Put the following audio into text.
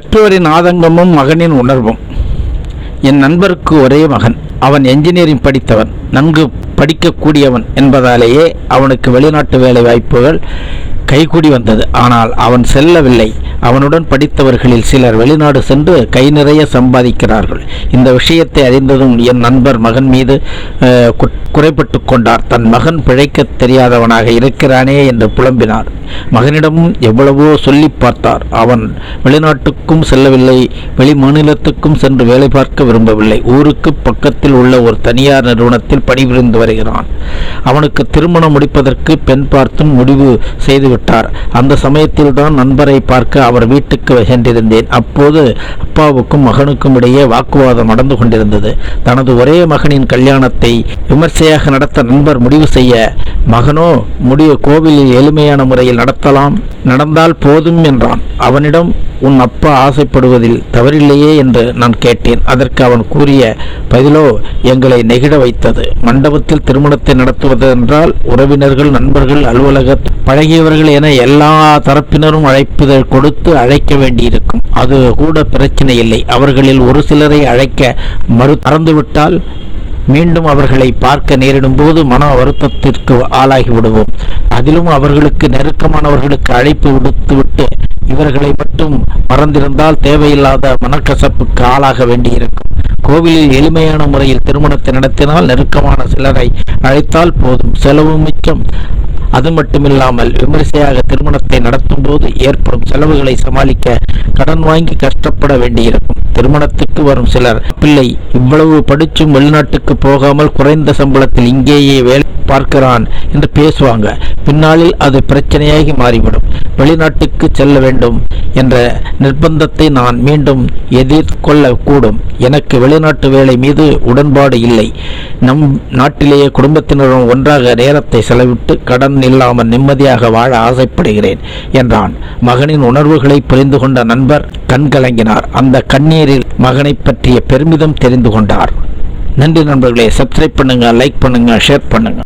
பெற்றோரின் ஆதங்கமும் மகனின் உணர்வும். என் நண்பருக்கு ஒரே மகன். அவன் என்ஜினியரிங் படித்தவன். நன்கு படிக்கக்கூடியவன் என்பதாலேயே அவனுக்கு வெளிநாட்டு வேலை வாய்ப்புகள் கைகூடி வந்தது. ஆனால் அவன் செல்லவில்லை. அவனுடன் படித்தவர்களில் சிலர் வெளிநாடு சென்று கை நிறைய சம்பாதிக்கிறார்கள். இந்த விஷயத்தை அறிந்ததும் என் நண்பர் மகன் மீது குறைப்பட்டு குறைபட்டு கொண்டார். தன் மகன் பிழைக்க தெரியாதவனாக இருக்கிறானே என்று புலம்பினார். மகனிடமும் எவ்வளவோ சொல்லி பார்த்தார். அவன் வெளிநாட்டுக்கும் செல்லவில்லை. வெளி மாநிலத்துக்கும் சென்று வேலை பார்க்க விரும்பவில்லை. ஊருக்கு பக்கத்தில் உள்ள ஒரு தனியார் நிறுவனத்தில் பணிபுரிந்து வருகிறான். அவனுக்கு திருமணம் முடிப்பதற்கு பெண் பார்த்தும் முடிவு செய்துவிட்டார். அந்த சமயத்தில்தான் நண்பரை பார்க்க அவர் வீட்டுக்கு சென்றிருந்தேன் அப்போது அப்பாவுக்கும் மகனுக்கும் இடையே வாக்குவாதம் நடந்து கொண்டிருந்தது. தனது ஒரே மகனின் கல்யாணத்தை விமர்சையாக நடத்த நண்பர் முடிவு செய்ய மகனோ முடிவு கோவிலில் எளிமையான முறையில் நடத்தலாம். நடந்தால் போதும் என்றான். அவனிடம் உன் அப்பா ஆசைப்படுவதில் தவறில்லையே என்று நான் கேட்டேன். அதற்கு அவன் கூறிய பதிலோ எங்களை நெகிழ வைத்தது. மண்டபத்தில் திருமணத்தை நடத்துவது என்றால் உறவினர்கள் நண்பர்கள் அலுவலக பழகியவர்கள் என எல்லா தரப்பினரும் அழைப்புதல் கொடுத்து அழைக்க வேண்டியிருக்கும். அது கூட பிரச்சனை இல்லை. அவர்களில் ஒரு சிலரை அழைக்க மறு மறந்துவிட்டால் மீண்டும் அவர்களை பார்க்க நேரிடும் போது மன வருத்தத்திற்கு ஆளாகி விடுவோம். அதிலும் அவர்களுக்கு நெருக்கமானவர்களுக்கு அழைப்பு விடுத்துவிட்டு இவர்களை மட்டும் மறந்திருந்தால் தேவையில்லாத மனக்கசப்புக்கு ஆளாக வேண்டியிருக்கும். கோவிலில் எளிமையான முறையில் திருமணத்தை நடத்தினால் நெருக்கமான சிலரை அழைத்தால் போதும். செலவு மிச்சம். அது மட்டுமில்லாமல் விமரிசையாக திருமணத்தை நடத்தும் போது ஏற்படும் செலவுகளை சமாளிக்க கடன் வாங்கி கஷ்டப்பட வேண்டியிருக்கும். திருமணத்துக்கு வரும் சிலர். பிள்ளை இவ்வளவு படிச்சும் வெளிநாட்டுக்கு போகாமல் குறைந்த சம்பளத்தில் இங்கேயே வேலை பார்க்கிறான் என்று பேசுவாங்க. பின்னாளில் அது பிரச்சனையாகி மாறிவிடும். வெளிநாட்டுக்கு செல்ல வேண்டும் என்ற நிர்பந்தத்தை நான் மீண்டும் எதிர்கொள்ளக்கூடும். எனக்கு வெளிநாட்டு வேலை மீது உடன்பாடு இல்லை. நம் நாட்டிலேயே குடும்பத்தினரும் ஒன்றாக நேரத்தை செலவிட்டு கடன் இல்லாமல் நிம்மதியாக வாழ ஆசைப்படுகிறேன் என்றான். மகனின் உணர்வுகளை புரிந்து கொண்ட நண்பர் கண்கலங்கினார் அந்த கண்ணீரில் மகனை பற்றிய பெருமிதம் தெரிந்து கொண்டார். நன்றி நண்பர்களே. சப்ஸ்கிரைப் பண்ணுங்க லைக் பண்ணுங்க ஷேர் பண்ணுங்க.